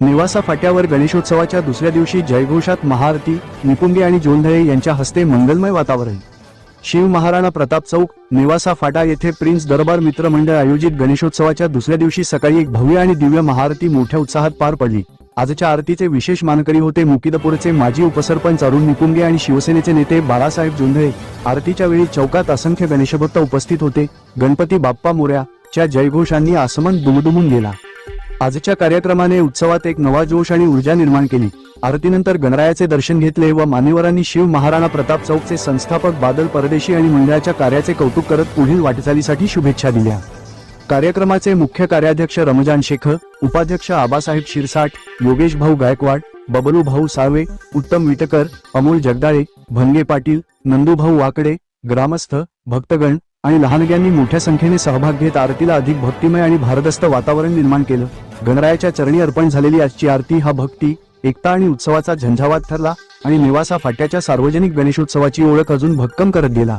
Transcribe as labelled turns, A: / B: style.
A: निवासा फाट्यावर गणेशोत्सवाच्या दुसऱ्या दिवशी जयघोषात महाआरती निपुंगे आणि जोंधळे यांच्या हस्ते मंगलमय वातावरण. शिव महाराणा प्रताप चौक निवासा फाटा येथे प्रिन्स दरबार मित्र मंडळ आयोजित गणेशोत्सवाच्या दुसऱ्या दिवशी सकाळी एक भव्य आणि दिव्य महाआरती मोठ्या उत्साहात पार पडली. आजच्या आरतीचे विशेष मानकरी होते मुकिदपूरचे माजी उपसरपंच अरुण निपुंगे आणि शिवसेनेचे नेते बाळासाहेब जोंधळे. आरतीच्या वेळी चौकात असंख्य गणेशभक्त उपस्थित होते. गणपती बाप्पा मोऱ्या च्या जयघोषांनी आसमन दुमदुमून गेला. आजच्या कार्यक्रमाने उत्सवात एक नवा जोश आणि ऊर्जा निर्माण केली. आरतीनंतर गणरायाचे दर्शन घेतले व मान्यवरांनी शिव महाराणा प्रताप चौकचे संस्थापक बादल परदेशी आणि मंडळाच्या कार्याचे कौतुक करत पुढील वाटचालीसाठी शुभेच्छा दिल्या. कार्यक्रमाचे मुख्य कार्याध्यक्ष रमजान शेख उपाध्यक्ष आबासाहेब शिरसाट योगेश भाऊ गायकवाड बबलू भाऊ सावे उत्तम विटकर अमोल जगदाळे भंगे पाटील नंदूभाऊ वाकडे ग्रामस्थ भक्तगण आणि लहानग्यांनी मोठ्या संख्येने सहभाग घेत आरतीला अधिक भक्तिमय आणि भारदस्त वातावरण निर्माण केलं. गणरायाच्या चरणी अर्पण झालेली आजची आरती हा भक्ती एकता आणि उत्सवाचा झंझावात ठरला आणि निवासा फाट्याच्या सार्वजनिक गणेशोत्सवाची ओळख अजून भक्कम करत गेला.